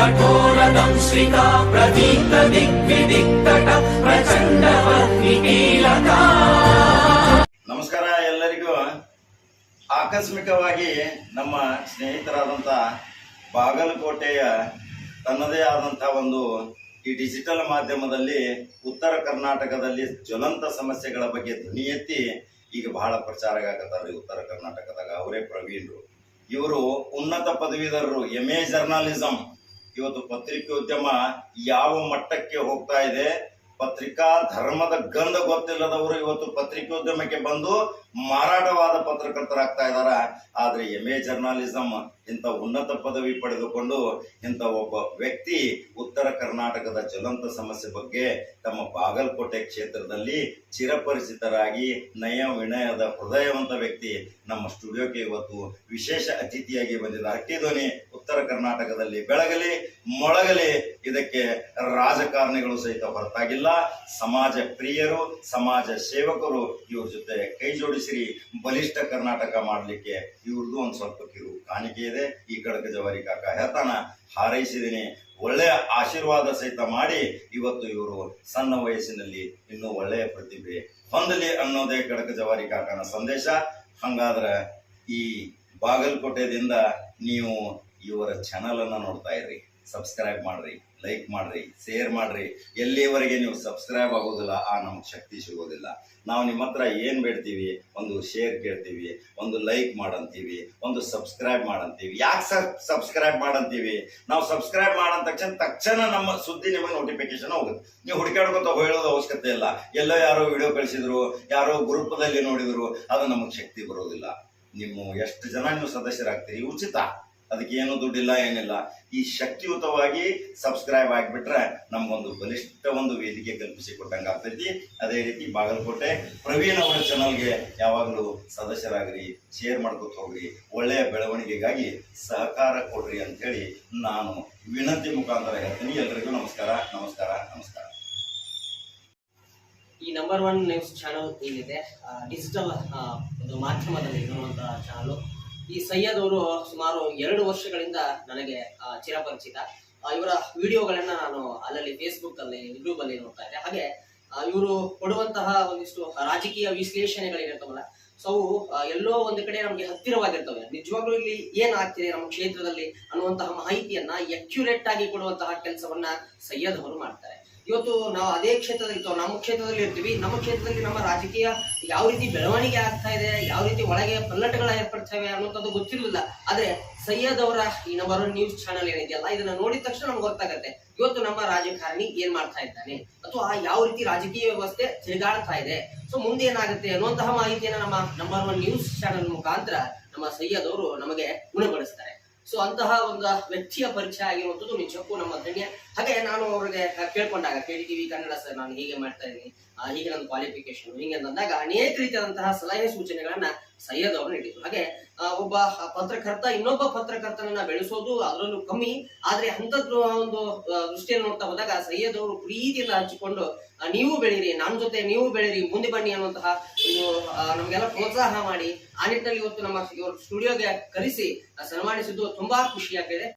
कठोरदंश्रिका प्रदीप्त दिग्विदिक्तट प्रचण्ड कीलका ನಮಸ್ಕಾರ ಎಲ್ಲರಿಗೂ ಆಕಸ್ಮಿಕವಾಗಿ ನಮ್ಮ ಸ್ನೇಹಿತರಾದಂಥ ಬಾಗಲಕೋಟೆಯ ತನ್ನದೇ ಆದಂಥ ಒಂದು ಈ ಡಿಜಿಟಲ್ ಮಾಧ್ಯಮದಲ್ಲಿ ಉತ್ತರ ಕರ್ನಾಟಕದಲ್ಲಿ ಜ್ವಲಂತ ಸಮಸ್ಯೆಗಳ ಬಗ್ಗೆ ಧ್ವನಿ ಎತ್ತಿ ಈಗ ಬಹಳ ಪ್ರಚಾರ ಆಗತ್ತಾರ್ರಿ ಉತ್ತರ ಕರ್ನಾಟಕದಾಗ ಅವರೇ ಪ್ರವೀಣ್ರು ಇವರು ಉನ್ನತ ಪದವೀಧರರು ಎಂ ಎ ಜರ್ನಲಿಸಂ ಇವತ್ತು ಪತ್ರಿಕೋದ್ಯಮ ಯಾವ ಮಟ್ಟಕ್ಕೆ ಹೋಗ್ತಾ ಇದೆ? ಪತ್ರಿಕಾ ಧರ್ಮದ ಗಂಧ ಗೊತ್ತಿಲ್ಲದವರು ಇವತ್ತು ಪತ್ರಿಕೋದ್ಯಮಕ್ಕೆ ಬಂದು ಮಾರಾಟವಾದ ಪತ್ರಕರ್ತರಾಗ್ತಾ ಇದಾರ. ಆದ್ರೆ ಎಂ ಎ ಜರ್ನಲಿಸಂ ಇಂಥ ಉನ್ನತ ಪದವಿ ಪಡೆದುಕೊಂಡು ಇಂಥ ಒಬ್ಬ ವ್ಯಕ್ತಿ ಉತ್ತರ ಕರ್ನಾಟಕದ ಜ್ವಲಂತ ಸಮಸ್ಯೆ ಬಗ್ಗೆ ತಮ್ಮ ಬಾಗಲಕೋಟೆ ಕ್ಷೇತ್ರದಲ್ಲಿ ಚಿರಪರಿಚಿತರಾಗಿ ನಯ ವಿನಯದ ಹೃದಯವಂತ ವ್ಯಕ್ತಿ ನಮ್ಮ ಸ್ಟುಡಿಯೋಕ್ಕೆ ಇವತ್ತು ವಿಶೇಷ ಅತಿಥಿಯಾಗಿ ಬಂದಿದ್ದ ಹಟ್ಟಿಧ್ವನಿ ಉತ್ತರ ಕರ್ನಾಟಕದಲ್ಲಿ ಬೆಳಗಲಿ, ಮೊಳಗಲಿ ಇದಕ್ಕೆ ರಾಜಕಾರಣಿಗಳು ಸಹಿತ ಹೊರತಾಗಿಲ್ಲ. ಸಮಾಜ ಪ್ರಿಯರು, ಸಮಾಜ ಸೇವಕರು ಇವ್ರ ಜೊತೆ ಕೈ ಜೋಡಿಸಿರಿ. ಬಲಿಷ್ಠ ಕರ್ನಾಟಕ ಮಾಡಲಿಕ್ಕೆ ಇವ್ರದ್ದು ಒಂದು ಸ್ವಲ್ಪ ಕಿರು ಕಾಣಿಕೆ ಇದೆ. ಈ ಕಡಕ ಜವಾರಿ ಕಾಕ ಹೇಳ್ತಾನ ಹಾರೈಸಿದ್ದೀನಿ ಒಳ್ಳೆಯ ಆಶೀರ್ವಾದ ಸಹಿತ ಮಾಡಿ ಇವತ್ತು ಇವರು ಸಣ್ಣ ವಯಸ್ಸಿನಲ್ಲಿ ಇನ್ನೂ ಒಳ್ಳೆಯ ಪ್ರತಿಭೆ ಹೊಂದಲಿ ಅನ್ನೋದೇ ಕಡಕ ಜವಾರಿ ಕಾಕನ ಸಂದೇಶ. ಹಂಗಾದ್ರೆ ಈ ಬಾಗಲಕೋಟೆದಿಂದ ನೀವು ಇವರ ಚಾನಲನ್ನು ನೋಡ್ತಾ ಇರ್ರಿ. ಸಬ್ಸ್ಕ್ರೈಬ್ ಮಾಡ್ರಿ ಲೈಕ್ ಮಾಡ್ರಿ ಶೇರ್ ಮಾಡ್ರಿ. ಎಲ್ಲಿವರೆಗೆ ನೀವು ಸಬ್ಸ್ಕ್ರೈಬ್ ಆಗೋದಿಲ್ಲ, ಆ ನಮ್ಗೆ ಶಕ್ತಿ ಸಿಗೋದಿಲ್ಲ. ನಾವು ನಿಮ್ಮ ಹತ್ರ ಏನು ಬೇಡ್ತೀವಿ? ಒಂದು ಶೇರ್ ಕೇಳ್ತೀವಿ, ಒಂದು ಲೈಕ್ ಮಾಡಂತೀವಿ, ಒಂದು ಸಬ್ಸ್ಕ್ರೈಬ್ ಮಾಡಂತೀವಿ. ಯಾಕೆ ಸಬ್ಸ್ಕ್ರೈಬ್ ಮಾಡಂತೀವಿ? ನಾವು ಸಬ್ಸ್ಕ್ರೈಬ್ ಮಾಡಂದ ತಕ್ಷಣ ತಕ್ಷಣ ನಮ್ಮ ಸುದ್ದಿ ನಿಮಗೆ ನೋಟಿಫಿಕೇಶನ್ ಹೋಗುತ್ತೆ. ನೀವು ಹುಡುಕಾಡ್ಕೊತ ಹೇಳೋದು ಅವಶ್ಯಕತೆ ಇಲ್ಲ. ಎಲ್ಲೋ ಯಾರೋ ವಿಡಿಯೋ ಕಳಿಸಿದ್ರು, ಯಾರೋ ಗ್ರೂಪ್ದಲ್ಲಿ ನೋಡಿದ್ರು, ಅದು ನಮಗೆ ಶಕ್ತಿ ಬರೋದಿಲ್ಲ. ನಿಮ್ಮ ಎಷ್ಟು ಜನ ನೀವು ಸದಸ್ಯರಾಗ್ತೀರಿ? ಉಚಿತ. ಅದಕ್ಕೆ ಏನು ದುಡ್ಡಿಲ್ಲ, ಏನಿಲ್ಲ. ಈ ಶಕ್ತಿಯುತವಾಗಿ ಸಬ್ಸ್ಕ್ರೈಬ್ ಆಗಿಬಿಟ್ರೆ ನಮ್ಗೊಂದು ಬಲಿಷ್ಠ ಒಂದು ವೇದಿಕೆ ಕಲ್ಪಿಸಿ ಕೊಟ್ಟಂಗೆ ಆಗ್ತೈತಿ. ಅದೇ ರೀತಿ ಬಾಗಲಕೋಟೆ ಪ್ರವೀಣ್ ಅವರ ಚಾನಲ್ಗೆ ಯಾವಾಗಲೂ ಸದಸ್ಯರಾಗ್ರಿ ಶೇರ್ ಮಾಡ್ಕೊತ ಹೋಗ್ರಿ ಒಳ್ಳೆಯ ಬೆಳವಣಿಗೆಗಾಗಿ ಸಹಕಾರ ಕೊಡ್ರಿ ಅಂತ ಹೇಳಿ ನಾನು ವಿನಂತಿ ಮುಖಾಂತರ ಹೇಳ್ತೀನಿ. ಎಲ್ರಿಗೂ ನಮಸ್ಕಾರ ನಮಸ್ಕಾರ ನಮಸ್ಕಾರ. ಈ ನಂಬರ್ ಒನ್ ನ್ಯೂಸ್ ಚಾನಲ್ ಏನಿದೆ? ಡಿಜಿಟಲ್ ಒಂದು ಮಾಧ್ಯಮದಲ್ಲಿ ಇರುವಂತಹ ಚಾನಲ್ ಈ ಸೈಯದ್ ಅವರು ಸುಮಾರು ಎರಡು ವರ್ಷಗಳಿಂದ ನನಗೆ ಚಿರಪರಿಚಿತ. ಇವರ ವಿಡಿಯೋಗಳನ್ನ ನಾನು ಅಲ್ಲಲ್ಲಿ ಫೇಸ್ಬುಕ್ ಅಲ್ಲಿ ಯೂಟ್ಯೂಬ್ ಅಲ್ಲಿ ನೋಡ್ತಾ ಇದ್ದೆ. ಹಾಗೆ ಇವರು ಕೊಡುವಂತಹ ಒಂದಿಷ್ಟು ರಾಜಕೀಯ ವಿಶ್ಲೇಷಣೆಗಳಿರ್ತವಲ್ಲ ಸೊ ಅವು ಎಲ್ಲೋ ಒಂದು ಕಡೆ ನಮ್ಗೆ ಹತ್ತಿರವಾಗಿರ್ತವೆ. ನಿಜವಾಗ್ಲೂ ಇಲ್ಲಿ ಏನಾಗ್ತಿದೆ ನಮ್ಮ ಕ್ಷೇತ್ರದಲ್ಲಿ ಅನ್ನುವಂತಹ ಮಾಹಿತಿಯನ್ನ ಅಕ್ಯುರೇಟ್ ಆಗಿ ಕೊಡುವಂತಹ ಕೆಲಸವನ್ನ ಸೈಯದ್ ಅವರು ಮಾಡ್ತಾರೆ. ಇವತ್ತು ನಾವು ಅದೇ ಕ್ಷೇತ್ರದಲ್ಲಿ ಇರ್ತೇವೆ ನಮ್ಮ ಕ್ಷೇತ್ರದಲ್ಲಿ ಇರ್ತೀವಿ. ನಮ್ಮ ಕ್ಷೇತ್ರದಲ್ಲಿ ನಮ್ಮ ರಾಜಕೀಯ ಯಾವ ರೀತಿ ಬೆಳವಣಿಗೆ ಆಗ್ತಾ ಇದೆ, ಯಾವ ರೀತಿ ಒಳಗೆ ಪಲ್ಲಟಗಳು ಏರ್ಪಡ್ತವೆ ಅನ್ನೋಂಥದ್ದು ಗೊತ್ತಿರಲಿಲ್ಲ ಆದರೆ ಸೈಯದ್ ಅವರ ಈ ನಂಬರ್ ನ್ಯೂಸ್ ಚಾನಲ್ ಏನಿದೆಯಲ್ಲ, ಇದನ್ನ ನೋಡಿದ ತಕ್ಷಣ ನಮ್ಗೆ ಗೊತ್ತಾಗುತ್ತೆ. ಇವತ್ತು ನಮ್ಮ ರಾಜಕಾರಣಿ ಏನ್ ಮಾಡ್ತಾ ಇದ್ದಾನೆ? ಅಥವಾ ಆ ಯಾವ ರೀತಿ ರಾಜಕೀಯ ವ್ಯವಸ್ಥೆ ತಿರುಗಾಡ್ತಾ ಇದೆ? ಸೊ ಮುಂದೆ ಏನಾಗುತ್ತೆ ಅನ್ನುವಂತಹ ಮಾಹಿತಿಯನ್ನ ನಮ್ಮ ನಂಬರ್ ಒನ್ ನ್ಯೂಸ್ ಚಾನಲ್ ಮುಖಾಂತರ ನಮ್ಮ ಸೈಯದ್ ಅವರು ನಮಗೆ ಗುಣಪಡಿಸ್ತಾರೆ ಸೊ ಅಂತಹ ಒಂದು ವ್ಯಕ್ತಿಯ ಪರಿಚಯ ಆಗಿರುವಂಥದ್ದು ನಿಜಕ್ಕೂ ನಮ್ಮ ಧನ್ಯ ಹಾಗೆ ನಾನು ಅವ್ರಿಗೆ ಕೇಳ್ಕೊಂಡಾಗ ಕೇಳಿದೀವಿ ಕನ್ನಡ ಸರ್ ನಾನು ಹೀಗೆ ಮಾಡ್ತಾ ಇದ್ದೀನಿ ಹೀಗೆ ನನ್ನ ಕ್ವಾಲಿಫಿಕೇಶನ್ ಹೀಗೆ ಅಂತಂದಾಗ ಅನೇಕ ರೀತಿಯಾದಂತಹ ಸಲಹೆ ಸೂಚನೆಗಳನ್ನ ಸೈಯದ್ ಅವರು ನೀಡಿದ್ರು ಹಾಗೆ ಒಬ್ಬ ಪತ್ರಕರ್ತ, ಇನ್ನೊಬ್ಬ ಪತ್ರಕರ್ತನನ್ನ ಬೆಳೆಸೋದು ಅದರಲ್ಲೂ ಕಮ್ಮಿ. ಆದ್ರೆ ಅಂತದ್ದು ಒಂದು ದೃಷ್ಟಿಯನ್ನು ನೋಡ್ತಾ ಹೋದಾಗ ಸೈಯದ್ ಅವರು ಪ್ರೀತಿಯಿಂದ ಹಂಚಿಕೊಂಡು ನೀವು ಬೆಳೀರಿ ನನ್ನ ಜೊತೆ ನೀವು ಬೆಳೀರಿ, ಮುಂದೆ ಬನ್ನಿ ಅನ್ನುವಂತಹ ನಮ್ಗೆಲ್ಲ ಪ್ರೋತ್ಸಾಹ ಮಾಡಿ, ಆ ನಿಟ್ಟಿನಲ್ಲಿ ಇವತ್ತು ನಮ್ಮ ಇವರು ಸ್ಟುಡಿಯೋಗೆ ಕರೆಸಿ ಸನ್ಮಾನಿಸಿದ್ದು ತುಂಬಾ ಖುಷಿಯಾಗಿದೆ